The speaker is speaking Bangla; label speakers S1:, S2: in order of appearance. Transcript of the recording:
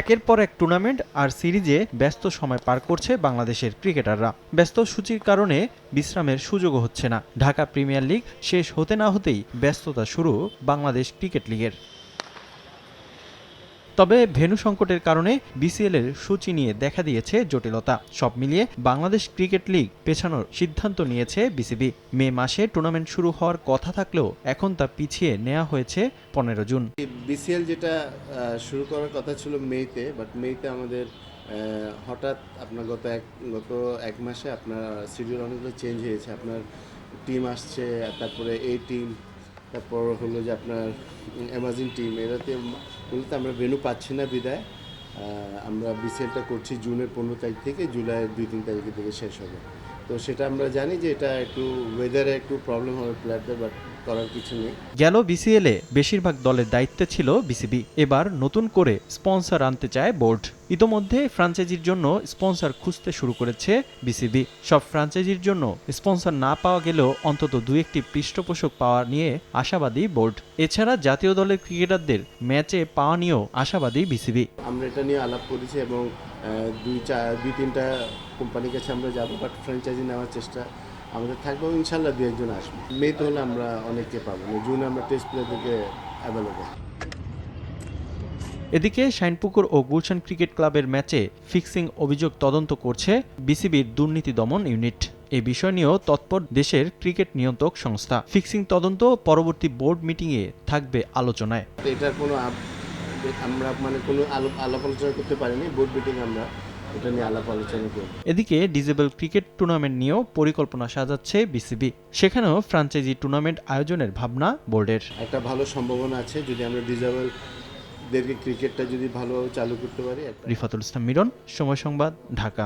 S1: একের পর এক টুর্নামেন্ট আর সিরিজে ব্যস্ত সময় পার করছে বাংলাদেশের ক্রিকেটাররা। ব্যস্ত সূচির কারণে বিশ্রামের সুযোগও হচ্ছে না। ঢাকা প্রিমিয়ার লিগ শেষ হতে না হতেই ব্যস্ততা শুরু বাংলাদেশ ক্রিকেট লিগের। তবে ভেন্যু সংকটের কারণে বিসিএল এর সূচি নিয়ে দেখা দিয়েছে জটিলতা। সব মিলিয়ে বাংলাদেশ ক্রিকেট লিগ পেছানোর সিদ্ধান্ত নিয়েছে বিসিবি। মে মাসে টুর্নামেন্ট শুরু হওয়ার কথা থাকলেও এখন তা পিছিয়ে নেওয়া হয়েছে পনেরো জুন।
S2: বিসিএল যেটা শুরু করার কথা ছিল মেতে বাট মেতে আমাদের হঠাৎ আপনার গত এক গত এক মাসে আপনার শিডিউল অনেকগুলো চেঞ্জ হয়েছে। আপনার টিম আসছে, তারপরে এই টিম তারপর হলো যে আপনার অ্যামাজিন টিম এরাতে মূলত আমরা ভেনু পাচ্ছি না বিদায়। আমরা বিসিএলটা করছি জুনের পনেরো তারিখ থেকে, জুলাইয়ের দুই তিন তারিখের থেকে শেষ হবে। তো সেটা আমরা জানি যে এটা একটু ওয়েদারে একটু প্রবলেম হবে প্লেয়ারদের বাট করার কিছু নেই।
S1: গেল বিসিএল এ বেশিরভাগ দলের দায়িত্বে ছিল বিসিবি। এবার নতুন করে স্পন্সর আনতে চায় বোর্ড। ইতোমধ্যে ফ্রাঞ্চাইজির জন্য স্পন্সর খুঁজতে শুরু করেছে বিসিবি। সব ফ্রাঞ্চাইজির জন্য স্পন্সর না পাওয়া গেলেও অন্তত দু একটি পৃষ্ঠপোষক পাওয়া নিয়ে আশাবাদী বোর্ড। এছাড়া জাতীয় দলের ক্রিকেটারদের ম্যাচে পাওয়া নিয়েও আশাবাদী বিসিবি।
S2: আমরা এটা নিয়ে আলাপ করেছি এবং দুই চার দুই তিনটা কোম্পানির কাছে আমরা যাব বাট ফ্র্যাঞ্চাইজি নেওয়ার চেষ্টা আমাদের থাকবে ইনশাল্লাহ দু একজন আসবে। মে তো হলে আমরা অনেককে পাবো জুনে আমরা টেস্ট প্লেয়ারদেরকে অ্যাভেলেবল
S1: এদিকে শাইনপুকুর ও গুলশান ক্রিকেট ক্লাবের ম্যাচে ফিক্সিং অভিযোগ তদন্ত করছে বিসিবির দুর্নীতি দমন ইউনিট। এই বিষয় নিয়েও তৎপর দেশের ক্রিকেট নিয়ন্ত্রক সংস্থা। ফিক্সিং তদন্ত পরবর্তী বোর্ড মিটিংয়ে থাকবে আলোচনায়।
S2: এটার কোনো আমরা মানে কোনো আলাপ আলোচনা করতে পারিনি বোর্ড মিটিং আমরা এটা নিয়ে আলাপ আলোচনা করব।
S1: এদিকে ডিজেবল ক্রিকেট টুর্নামেন্ট নিয়েও পরিকল্পনা সাজাচ্ছে বিসিবি। সেখানেও ফ্রাঞ্চাইজি টুর্নামেন্ট আয়োজনের ভাবনা বোর্ডের।
S2: একটা ভালো সম্ভাবনা আছে যদি আমরা ডিজেবল দেরকে ক্রিকেটটা যদি ভালো চালু করতে পারি
S1: রিফাতুল ইসলাম মিরন সময় সংবাদ ঢাকা।